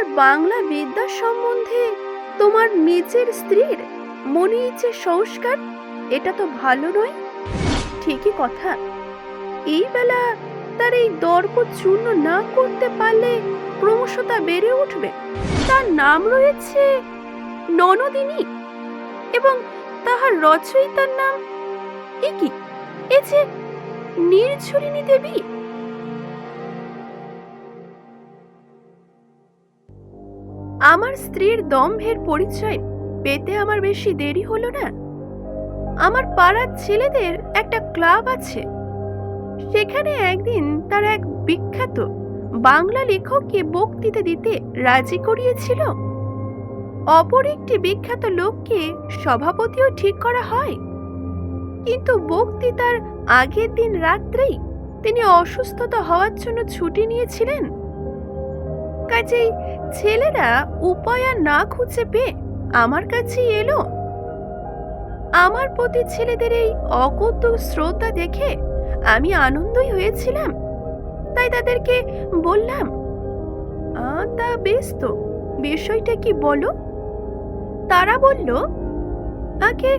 তোমার বাংলা বিদ্যা সম্বন্ধে তোমার নিজের স্ত্রীর মনে ইচ্ছে সংস্কার, এটা তো ভালো নয়। ঠিকই কথা। এই বেলা তার এই দর্প চূর্ণ না করতে পারলে ক্রমশ তা বেড়ে উঠবে। তার নাম রয়েছে ননদিনী এবং তাহার রচয়িতার নাম এ কি? এ যে নির্ঝরিণী দেবী। আমার স্ত্রীর দম্ভের পরিচয় পেতে আমার বেশি দেরি হলো না। আমার পাড়ার ছেলেদের একটা ক্লাব আছে। সেখানে একদিন তার এক বিখ্যাত বাংলা লেখককে বক্তৃতা দিতে রাজি করিয়েছিল। অপর একটি বিখ্যাত লোককে সভাপতিও ঠিক করা হয়। কিন্তু বক্তৃতার আগের দিন রাত্রেই তিনি অসুস্থতা হওয়ার জন্য ছুটি নিয়েছিলেন। কাজেই ছেলেরা উপায় আর না খুঁজে পেয়ে আমার কাছেই এলো। আমার প্রতি ছেলেদের এই অকথ্য শ্রদ্ধা দেখে আমি আনন্দই হয়েছিলাম। তাই তাদেরকে বললাম "আ, তা বেশ তো বিষয়টা কি বলো? তারা বলল আগে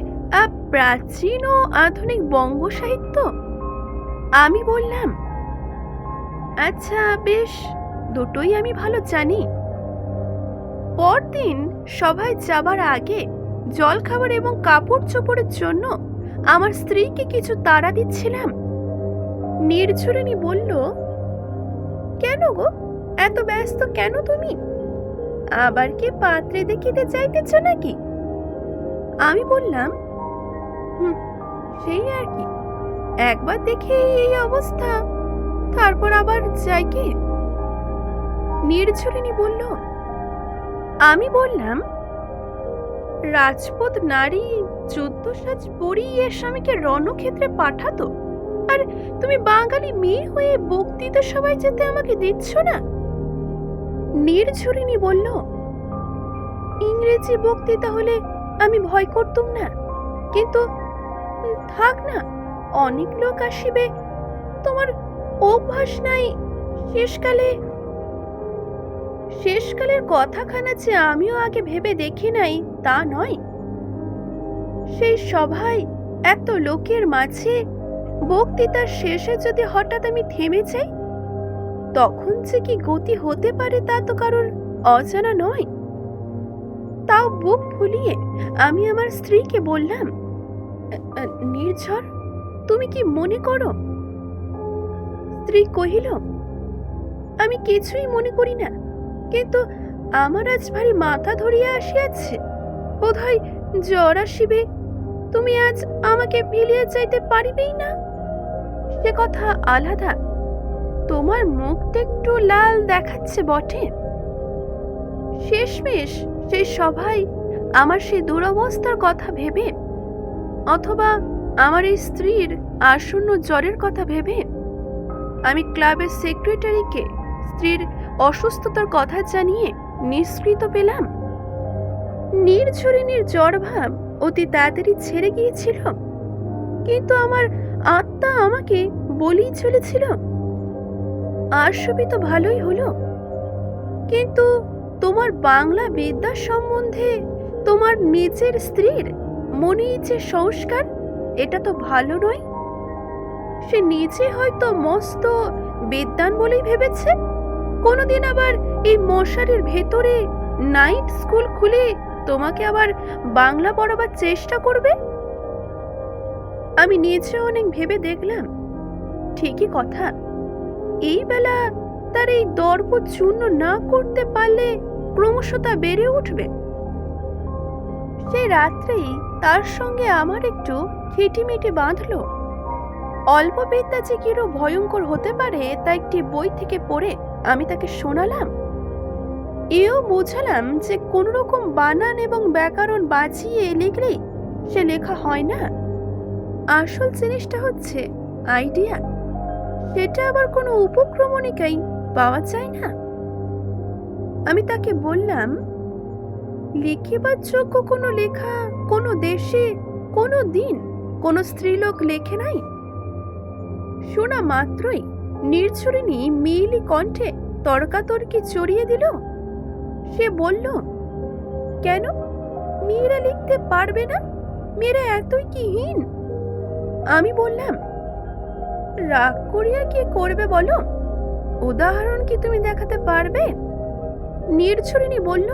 প্রাচীন ও আধুনিক বঙ্গ সাহিত্য? আমি বললাম আচ্ছা বেশ। দুটোই আমি ভালো জানি। পরদিন সবাই যাবার আগে জলখাবার এবং কাপড় চোপড়ের জন্য আমার স্ত্রীকে কিছু তাড়া দিচ্ছিলাম। নির্ঝরিণী বলল, কেন গো? এত ব্যস্ত কেন তুমি? আবার কি পাত্রে দেখিতে চাইতেছ নাকি? আমি বললাম, হুম, সেই আর কি। একবার দেখে এই অবস্থা, তারপর আবার যাই কি? নির্ঝরিণী বলল, আমি বললাম, রাজপুত নারী যুদ্ধ সাজ পরিয়ে স্বামীকে রণক্ষেত্রে পাঠাতো। আর তুমি বাঙালি মেয়ে হয়ে বক্তৃতা সবাই যেতে আমাকে দিচ্ছ না? নির্ঝরিণী বলল, ইংরেজি বক্তৃতা হলে আমি ভয় করতুম না, কিন্তু থাক না, অনেক লোক আসিবে। তোমার অভ্যাস নাই, শেষকালে শেষকালের কথাখানা যে আমিও আগে ভেবে দেখি নাই তা নয়। সেই সভায় এত লোকের মাঝে বক্তৃতার শেষে যদি হঠাৎ আমি থেমে যাই তখন যে কি গতি হতে পারে তা তো কারোর অজানা নয়। তাও বুক ফুলিয়ে আমি আমার স্ত্রীকে বললাম "আ- আ, নির্ঝর তুমি কি মনে করো? স্ত্রী কহিল আমি কিছুই মনে করি না। কিন্তু আমার আজ ভারী মাথা ধরিয়া আসিয়াছে। বোধহয় জ্বর আসিবে। তুমি আজ আমাকে ফেলিয়া যাইতে পারিবেই না। সে কথা আলাদা। তোমার মুখটা একটু লাল দেখাচ্ছে বটে। শেষমেশ সেই সভায় আমার সেই দুরবস্থার কথা ভেবে, অথবা আমার এই স্ত্রীর আসন্ন জ্বরের কথা ভেবে, আমি ক্লাবের সেক্রেটারিকে স্ত্রীর অসুস্থতার কথা জানিয়ে নিষ্কৃত পেলাম। নির্ঝরিণীর ভাব অতি তাড়াতাড়ি ছেড়ে গিয়েছিল। কিন্তু আমার আত্মা আমাকে বলেই চলেছিল সবই তো ভালোই হলো। কিন্তু তোমার বাংলা বিদ্যা সম্বন্ধে তোমার নিজের স্ত্রীর মনে যে সংস্কার, এটা তো ভালো নয়। সে নিজে হয়তো মস্ত বিদ্যান বলেই ভেবেছে। কোনোদিন আবার এই মশারির ভেতরে নাইট স্কুল খুলে তোমাকে আবার বাংলা পড়াবার চেষ্টা করবে? আমি নিজে অনেক ভেবে দেখলাম। ঠিকই কথা। এই বেলা তার এই দর্প চূর্ণ না করতে পারলে ক্রমশ তা বেড়ে উঠবে। সেই রাত্রেই তার সঙ্গে আমার একটু খিটিমিটি বাঁধলো। অল্প বিদ্যা যে কিরো ভয়ঙ্কর হতে পারে, তা একটি বই থেকে পড়ে আমি তাকে শোনালাম। এও বোঝালাম যে কোন রকম বানান এবং ব্যাকরণ বাঁচিয়ে লিখলেই সে লেখা হয় না। আসল জিনিসটা হচ্ছে আইডিয়া। সেটা আবার কোনো উপক্রমণিকাই পাওয়া যায় না। আমি তাকে বললাম, লিখিবার যোগ্য কোনো লেখা কোনো দেশে কোনো দিন কোনো স্ত্রীলোক লেখে নাই? শোনা মাত্রই নির্ঝরিণী মিলি কণ্ঠে তর্কাতর্কি চড়িয়ে দিল। সে বলল, কেন? মেয়েরা লিখতে পারবে না? মেয়েরা এতই কি হীন? আমি বললাম, রাগ করিয়া কি করবে বলো? উদাহরণ কি তুমি দেখাতে পারবে? নির্ঝরিণী বলল,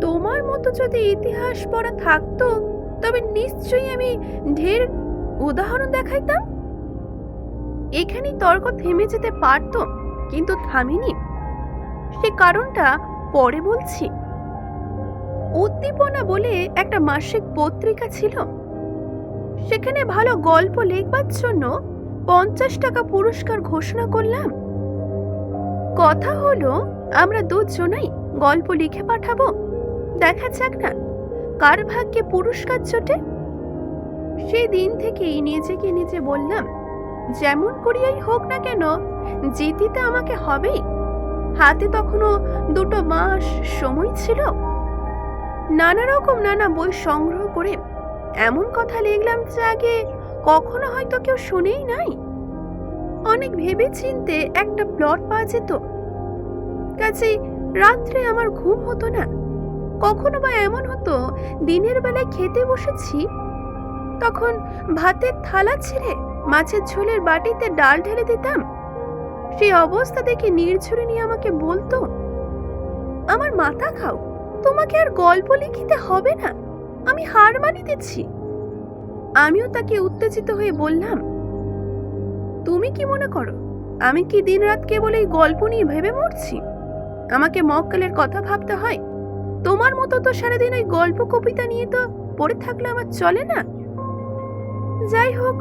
তোমার মতো যদি ইতিহাস পড়া থাকতো, তবে নিশ্চয়ই আমি ঢের উদাহরণ দেখাইতাম। এখানেই তর্ক থেমে যেতে পারতো, কিন্তু থামিনি। সে কারণটা পরে বলছি। উদ্দীপনা বলে একটা মাসিক পত্রিকা ছিল। সেখানে ভালো গল্প লিখবার জন্য পঞ্চাশ টাকা পুরস্কার ঘোষণা করলাম। কথা হলো, আমরা দুজনেই গল্প লিখে পাঠাবো। দেখা যাক না, কার ভাগ্যে পুরস্কার জোটে। সেই দিন থেকেই নিজেকে নিজে বললাম যেমন করিয়াই হোক না কেন, জিতিতে আমাকে হবেই। হাতে তখনও দুটো মাস সময় ছিল। নানা রকম নানা বই সংগ্রহ করে এমন কথা লিখলাম যে আগে কখনো হয়তো কেউ শুনেই নাই। অনেক ভেবে চিনতে একটা প্লট পাওয়া যেত। কাজেই রাত্রে আমার ঘুম হতো না। কখনো বা এমন হতো, দিনের বেলায় খেতে বসেছি, তখন ভাতের থালা ছেড়ে মাছের ঝোলের বাটিতে ডাল ঢেলে দিতাম। সেই অবস্থা দেখে নির্ঝরে নিয়ে আমাকে বলতো, আমার মাথা খাও, তোমাকে আর গল্প লিখিতে হবে না, আমি হার মানিতেছি আমিও তাকে উত্তেজিত হয়ে বললাম, তুমি কি মনে করো, আমি কি দিনরাত কেবল এই গল্প নিয়ে ভেবে মরছি? আমাকে মক্কেলের কথা ভাবতে হয়? তোমার মতো তো সারাদিন ওই গল্প কবিতা নিয়ে তো পড়ে থাকলে আমার চলে না? যাই হোক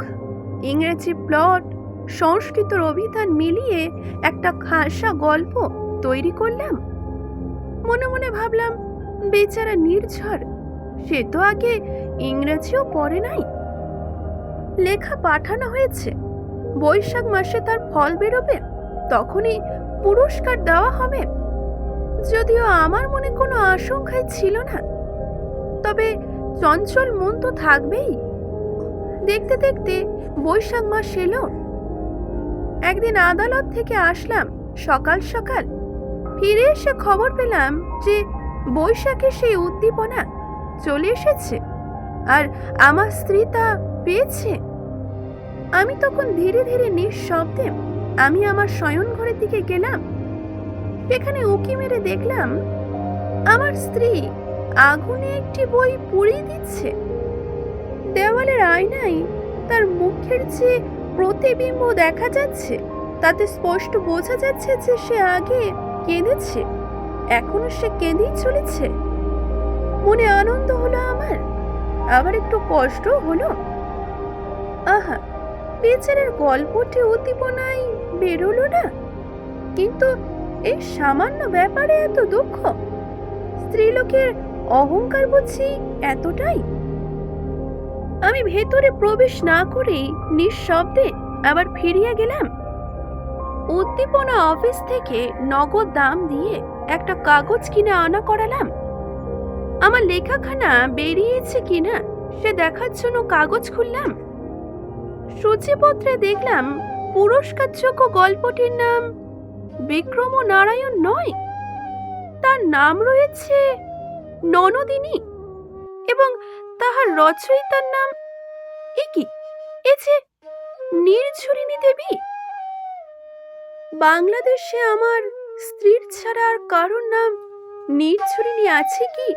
ইংরেজি প্লট, সংস্কৃতর অভিধান মিলিয়ে একটা খাসা গল্প তৈরি করলাম। মনে মনে ভাবলাম, বেচারা নির্ঝর, সে তো আগে ইংরেজিও পড়ে নাই। লেখা পাঠানো হয়েছে, বৈশাখ মাসে তার ফল বেরোবে, তখনই পুরস্কার দেওয়া হবে। যদিও আমার মনে কোনো আশঙ্কাই ছিল না, তবে চঞ্চল মন তো থাকবেই। দেখতে দেখতে বৈশাখ মাস এলো। একদিন আদালত থেকে আসলাম, সকাল সকাল। ফিরে এসে খবর পেলাম যে বৈশাখের সেই উদ্দীপনা চলে এসেছে আর আমার স্ত্রী তা পেয়েছে। আমি তখন ধীরে ধীরে নিঃশব্দে আমি আমার শয়ন ঘরের দিকে গেলাম। সেখানে উকি মেরে দেখলাম আমার স্ত্রী আগুনে একটি বই পুড়িয়ে দিচ্ছে। দেওয়ালের আয়নায় তার মুখের যে প্রতিবিম্ব দেখা যাচ্ছে, তাতে স্পষ্ট বোঝা যাচ্ছে যে সে আগে কেঁদেছে। এখনও সে কেঁদেই চলেছে। মনে আনন্দ হলো আমার। আবার একটু কষ্ট হলো। আহা, বেচারের গল্পটি উদ্দীপনায় বেরোলো না। কিন্তু এই সামান্য ব্যাপারে এত দুঃখ। স্ত্রীলোকের অহংকার বুঝি এতটাই। আমি ভেতরে প্রবেশ না করেই নিঃশব্দে আবার ফিরিয়া গেলাম। উদ্দীপনা অফিস থেকে নগদ দাম দিয়ে একটা কাগজ কিনে আনা করালাম। আমার লেখাখানা বেরিয়েছে কিনা সে দেখার জন্য কাগজ খুললাম। সূচিপত্রে দেখলাম পুরস্কারযোগ্য গল্পটির নাম বিক্রম নারায়ণ নয়। তার নাম রয়েছে ননদিনী এবং তাহার রচয়িতার নাম এ কি? এ যে নির্ঝরিণী দেবী। বাংলাদেশে আমার স্ত্রীর ছাড়া আর কারোর নাম নির্ঝরিণী আছে কি?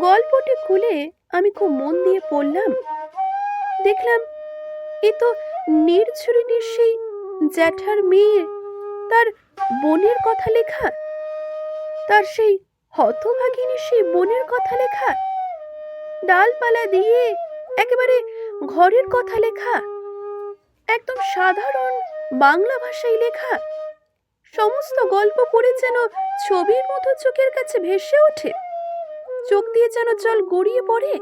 গল্পটি খুলে আমি খুব মন দিয়ে পড়লাম। দেখলাম এ তো নির্ঝরিণীর সেই জ্যাঠার মেয়ে, তার বোনের কথা লেখা। তার সেই হতভাগিনী সেই বোনের কথা লেখা। ডালপালা দিয়ে একেবারে ঘরের কথা লেখা, একদম সাধারণ বাংলা ভাষায় লেখা, সমস্ত গল্প পড়ে যেন ছবির মতো চোখের কাছে ভেসে ওঠে। চোখ দিয়ে যেন জল গড়িয়ে পড়ে।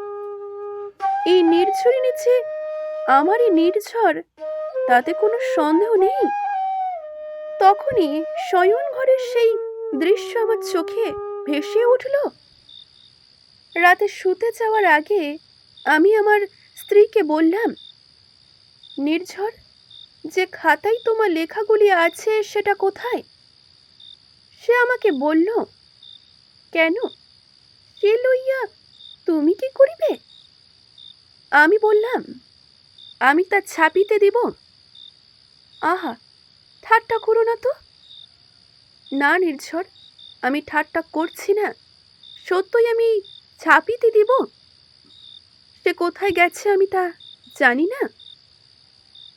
এই নির্ঝরি নিচে আমারই নির্ঝর, তাতে কোনো সন্দেহ নেই। তখনই শয়ন ঘরের সেই দৃশ্য আমার চোখে ভেসে উঠল। রাতে শুতে যাওয়ার আগে আমি আমার স্ত্রীকে বললাম, নির্ঝর, যে খাতায় তোমার লেখাগুলি আছে সেটা কোথায়? সে আমাকে বলল, কেন? সে লইয়া তুমি কি করিবে? আমি বললাম, আমি তা ছাপিতে দিব। আহা, ঠাট্টা করো না তো? না নির্ঝর, আমি ঠাট্টা করছি না। সত্যই আমি ছাপিতে দিব। সে কোথায় গেছে আমি তা জানি না।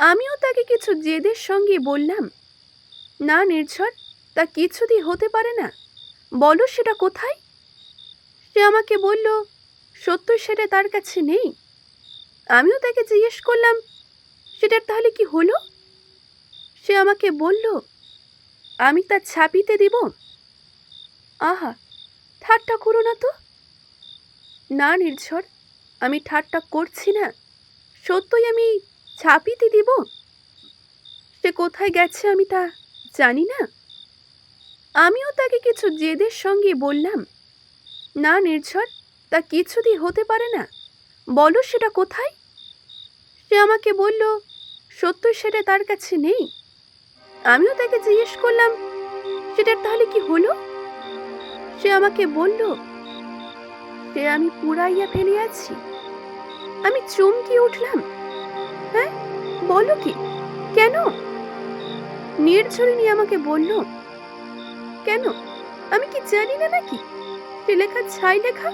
আমিও তাকে কিছু জেদের সঙ্গে বললাম, না নির্ঝর, তা কিছুতেই হতে পারে না। বলো সেটা কোথায়? সে আমাকে বলল সত্যই সেটা তার কাছে নেই। আমিও তাকে জিজ্ঞেস করলাম, সেটার তাহলে কি হলো? সে আমাকে বলল, আমি তা ছাপিতে দিব। আহা, ঠাট্টা করো না তো। না, নির্ঝর। আমি ঠাট্টা করছি না। সত্যই আমি ছাপিতে দিব? সে কোথায় গেছে আমি তা জানি না। আমিও তাকে কিছু জেদের সঙ্গে বললাম। না, নির্ঝর, তা কিছুতেই হতে পারে না। বলো সেটা কোথায়? সে আমাকে বলল, সত্যই সেটা তার কাছে নেই। আমিও তাকে জিজ্ঞেস করলাম সেটার তাহলে কি হলো? সে আমাকে বলল সে আমি পুরাইয়া ফেলিয়াছি। আমি চমকি উঠলাম। হ্যাঁ বলো কি? কেন? নির্ঝরিণী আমাকে বলল, কেন? আমি কি জানি না নাকি? সে লেখা ছাই লেখা?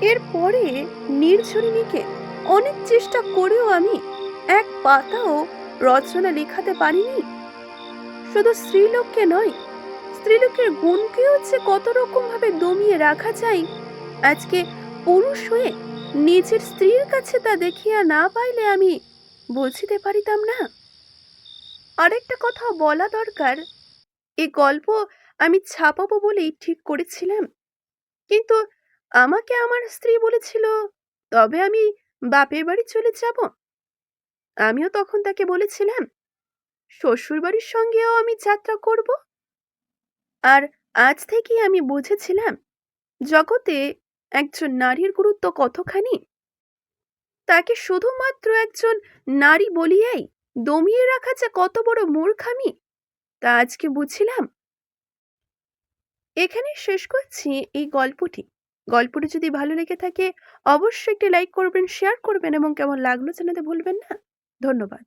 এরপরে নির্ঝরিণীকে অনেক চেষ্টা করেও আমি এক পাতাও রচনা লেখাতে পারিনি। শুধু স্ত্রীলোককে নয় স্ত্রীলোকের গুণকেও হচ্ছে কত রকম ভাবে দমিয়ে রাখা যায়, আজকে পুরুষ হয়ে নিজের স্ত্রীর কাছে তা দেখিয়া না পাইলে আমি বুঝিতে পারিতাম না। আরেকটা কথা বলা দরকার। এই গল্প আমি ছাপাবো বলেই ঠিক করেছিলাম। কিন্তু আমাকে আমার স্ত্রী বলেছিল, তবে আমি বাপের বাড়ি চলে যাব। আমিও তখন তাকে বলেছিলাম শ্বশুর বাড়ির সঙ্গেও আমি যাত্রা করব? আর আজ থেকেই আমি বুঝেছিলাম জগতে একজন নারীর গুরুত্ব কতখানি। তাকে শুধুমাত্র একজন নারী বলিয়াই দমিয়ে রাখা যে কত বড় মূর্খামি তা আজকে বুঝিলাম। এখানে শেষ করছি এই গল্পটি। গল্পটি যদি ভালো লেগে থাকে, অবশ্যই একটি লাইক করবেন, শেয়ার করবেন এবং কেমন লাগল জানাতে ভুলবেন না। ধন্যবাদ।